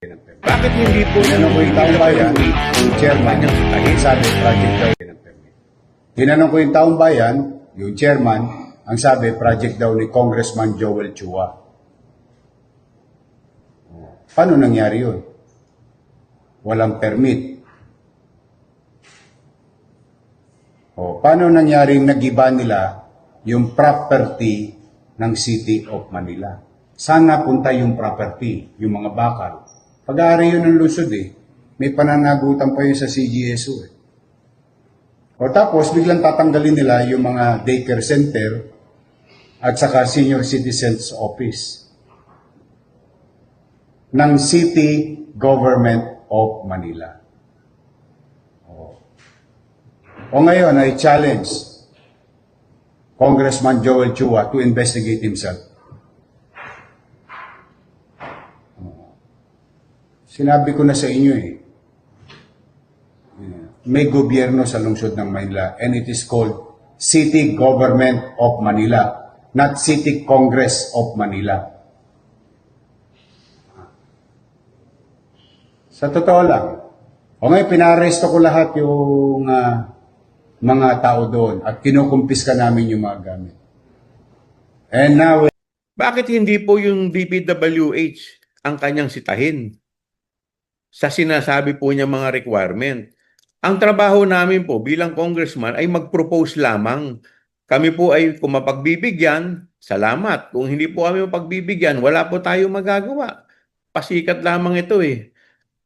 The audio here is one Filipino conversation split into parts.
Bakit hindi po Tinanong ko yung taong bayan, yung chairman, ang sabi, project daw permit. Tinanong ko yung taong bayan, yung chairman, ang sabi, project daw ni Congressman Joel Chua. Paano nangyari yun? Walang permit. O, paano nangyaring nagiba nila yung property ng City of Manila? Saan napunta yung property, yung mga bakal? Pag-aari yun ng lusod eh. May pananagutan pa yun sa CGSO eh. O tapos, biglang tatanggalin nila yung mga daycare center at saka senior citizens office ng City Government of Manila. O, o ngayon, I challenge Congressman Joel Chua to investigate himself. Sinabi ko na sa inyo eh, may gobyerno sa lungsod ng Manila and it is called City Government of Manila, not City Congress of Manila. Sa totoo lang, o ngayon pinaresto ko lahat yung ah, mga tao doon at kinukumpiska namin yung mga gamit. And now, Bakit hindi po yung DPWH ang kanyang sitahin? Sa sinasabi po niya mga requirement. Ang trabaho namin po bilang congressman ay mag-propose lamang. Kami po ay kung mapagbibigyan, salamat. Kung hindi po kami mapagbibigyan, wala po tayo magagawa. Pasikat lamang ito eh.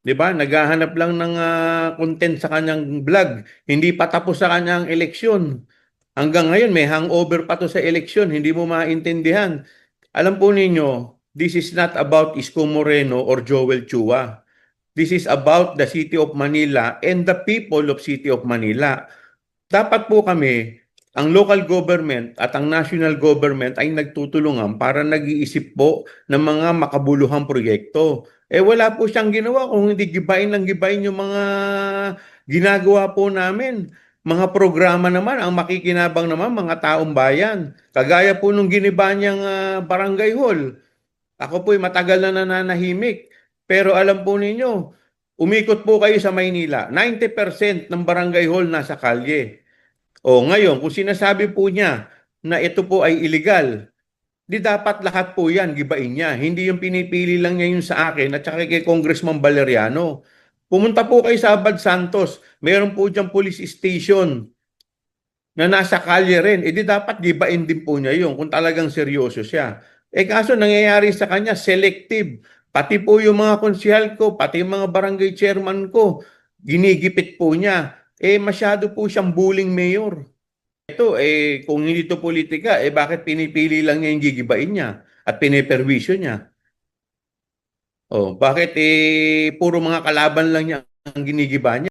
'Di ba? Naghahanap lang ng ah, content sa kanyang vlog. Hindi pa tapos sa kanyang eleksyon. Hanggang ngayon may hangover pa to sa eleksyon, hindi mo maintindihan. Alam po ninyo, this is not about Isko Moreno or Joel Chua. This is about the City of Manila and the people of City of Manila. Dapat po kami, ang local government at ang national government ay nagtutulungan para nag-iisip po ng mga makabuluhang proyekto. Eh wala po siyang ginawa kung hindi gibain lang gibain yung mga ginagawa po namin. Mga programa naman, ang makikinabang naman, mga taong bayan. Kagaya po nung giniba niyang ah, barangay hall. Ako po'y matagal na nananahimik. Pero alam po ninyo, umikot po kayo sa Maynila. 90% ng barangay hall nasa kalye. O ngayon, kung sinasabi po niya na ito po ay illegal, di dapat lahat po yan, gibain niya. Hindi yung pinipili lang niya yung sa akin at saka kay Congressman Valeriano. Pumunta po kayo sa Abad Santos, meron po diyang police station na nasa kalye rin. E di dapat gibain din po niya yun kung talagang seryoso siya. Eh kaso nangyayari sa kanya, selective. Pati po yung mga konsyal ko, pati yung mga barangay chairman ko, ginigipit po niya. Eh masyado po siyang bullying mayor. Ito, eh kung hindi to politika, eh bakit pinipili lang niya yung gigibain niya at piniperwisyo niya? Oh, bakit eh puro mga kalaban lang niya ang ginigiba niya?